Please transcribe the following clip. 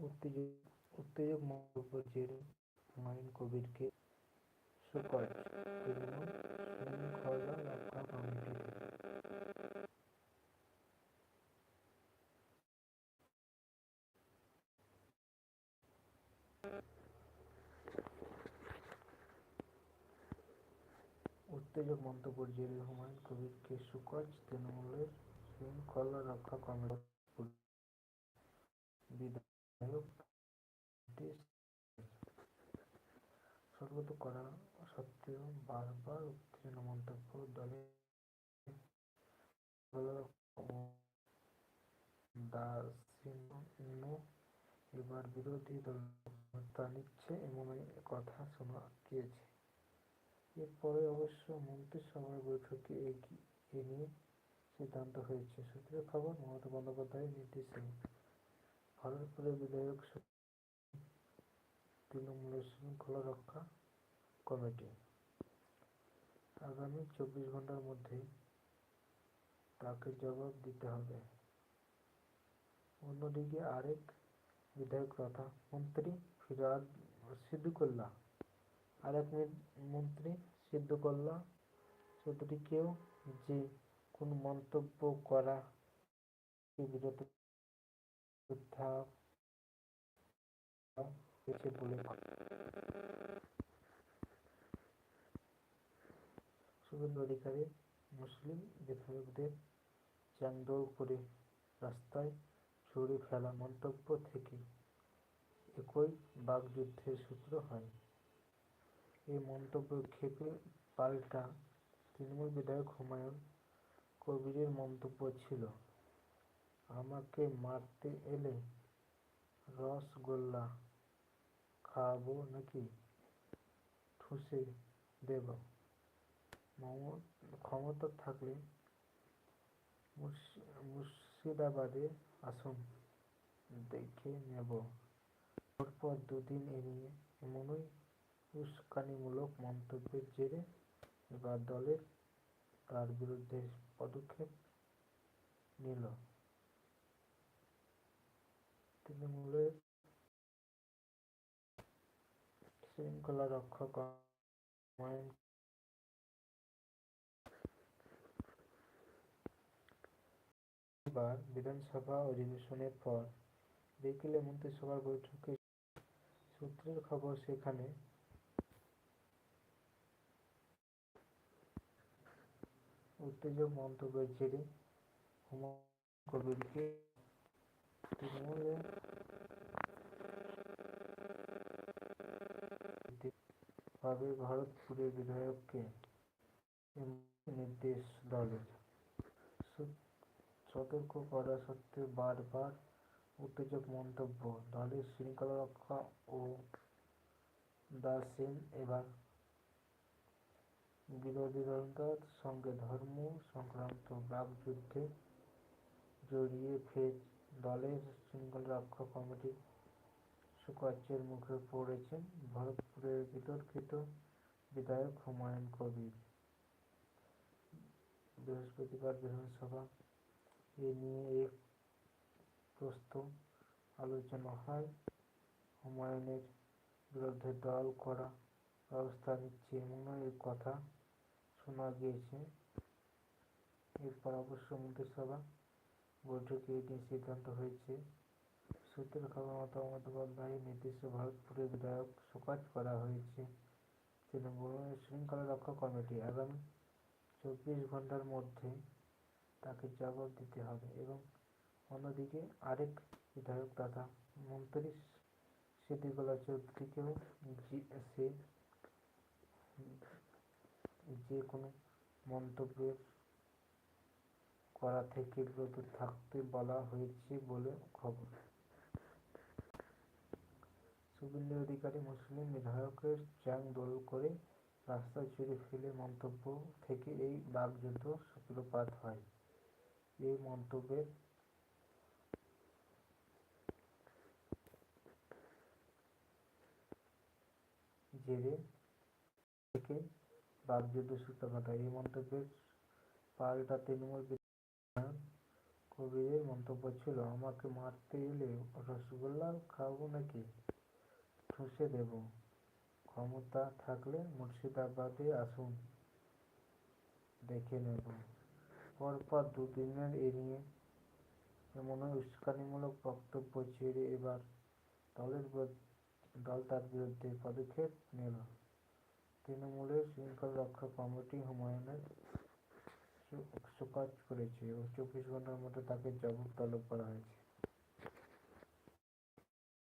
উত্তেজক উত্তেজক মন্তব্যের জেরে হুমায়ুন কবিরকে শোকজ তৃণমূল শৃঙ্খলা রক্ষা কমিটি। উত্তেজক মন্তব্যের জেরে হুমায়ুন কবিরকে শোকজ, তৃণমূলের শৃঙ্খলা রক্ষা কমিটির বিধায়ক সর্বত করা সত্ত্বেও বারবার উত্তেজনা মন্তব্য দলের এবার বিরোধী দল নিচ্ছে এমনই কথা শোনা গিয়েছে। এরপরে অবশ্য মন্ত্রিসভার বৈঠকে এ নিয়ে সিদ্ধান্ত হয়েছে। সূত্রের খবর, মমতা বন্দ্যোপাধ্যায়ের নির্দেশে ভরতপুরের বিধায়ক তৃণমূলের শৃঙ্খলা রক্ষা কমিটি। আগামী চব্বিশ ঘণ্টার মধ্যে তাকে জবাব দিতে হবে। অন্যদিকে আরেক বিধায়ক তথা মন্ত্রী ফিরাদ সিদ্দিকুল্লাহ, আরেক মন্ত্রী সিদ্দিকুল্লাহ চৌধুরীকেও যে কোনো মন্তব্য করা বিরত হয়েছে বলে শুভেন্দু অধিকারী মুসলিম বিধায়কদের চ্যাংদৌড় করে রাস্তায় ছুড়ে ফেলা মন্তব্য থেকে একই বাকযুদ্ধের সূত্র হয়। এই মন্তব্য ক্ষেপে পাল্টা তৃণমূল বিধায়ক হুমায়ুন কবিরের মন্তব্য ছিল। আমাকে মারতে এলে রসগোল্লা খাওয়াবো নাকি? ঠুসে দেব। ক্ষমতা থাকলে মুর্শিদাবাদে আসুন, দেখে নেব। পরপর দুদিন এ নিয়ে এমনই উস্কানিমূলক মন্তব্যের জেরে এবার দলের তার বিরুদ্ধে পদক্ষেপ নিল। তৃণমূলের শৃঙ্খলা রক্ষক হুমায়ুন এবার বিধানসভা অধিবেশনের পর বিকেলে মন্ত্রিসভার বৈঠকে সূত্রের খবর সেখানে উত্তেজক মন্তব্যের জেরে কবিরকে ভাবে ভরতপুরের বিধায়ককে নির্দেশ দলের। সতর্ক করা সত্ত্বেও বারবার উত্তেজক মন্তব্য দলের শৃঙ্খলা রক্ষা ও দাসীন এবার বিরোধী দলটার সঙ্গে ধর্ম সংক্রান্ত বাকযুদ্ধে জড়িয়ে ফের দলের শৃঙ্খলা রক্ষা কমিটির সুকার্যের মুখে পড়েছেন ভরতপুরের বিতর্কিত বিধায়ক হুমায়ুন কবির। বৃহস্পতিবার বিধানসভা এ নিয়ে এক প্রস্ত আলোচনা হয়। হুমায়ুনের বিরুদ্ধে দল করা ব্যবস্থা নিচ্ছে এমনই কথা শোনা গিয়েছে। এরপর অবশ্য মন্ত্রিসভা বৈঠকে এ নিয়ে সিদ্ধান্ত হয়েছে। সূত্রের খবর মতো বন্দ্যোপাধ্যায়ের নির্দেশে ভরতপুরের বিধায়ক শোকজ করা হয়েছে। তৃণমূলের শৃঙ্খলা রক্ষা কমিটি আগামী চব্বিশ ঘণ্টার মধ্যে তাকে জবাব দিতে হবে এবং অন্যদিকে আরেক বিধায়ক তথা মন্ত্রী সিদ্দিকুল্লাহ চৌধুরীকেও সে যে কোনো মন্তব্যের করা থেকে বিরত থাকতে বলা হয়েছে বলে খবর। শুভেন্দু অধিকারী মুসলিম বিধায়কের চ্যাং দোল করে রাস্তায় ছুড়ে ফেলে মন্তব্য থেকে এই বাকযুদ্ধ সূত্রপাত হয়। এই মন্তব্যের জেরে থেকে বাকযুদ্ধ সূত্রপাত হয়। এই মন্তব্যের পাল্টা তৃণমূল বিজয়ের মন্তব্য ছিল, আমাকে মারতে এলে রসগোল্লা খাব নাকি? ঠুসে দেব। ক্ষমতা থাকলে মুর্শিদাবাদে আসুন, দেখে নেব। পরপর দুদিনের এ নিয়ে এমনই উস্কানিমূলক বক্তব্য ছেড়ে এবার দলের দল তার বিরুদ্ধে পদক্ষেপ নিল তৃণমূলের শৃঙ্খলা রক্ষা কমিটি হুমায়ুনের শোকজ করেছে ও চব্বিশ ঘণ্টার মধ্যে তাকে জবাব তলব করা হয়েছে।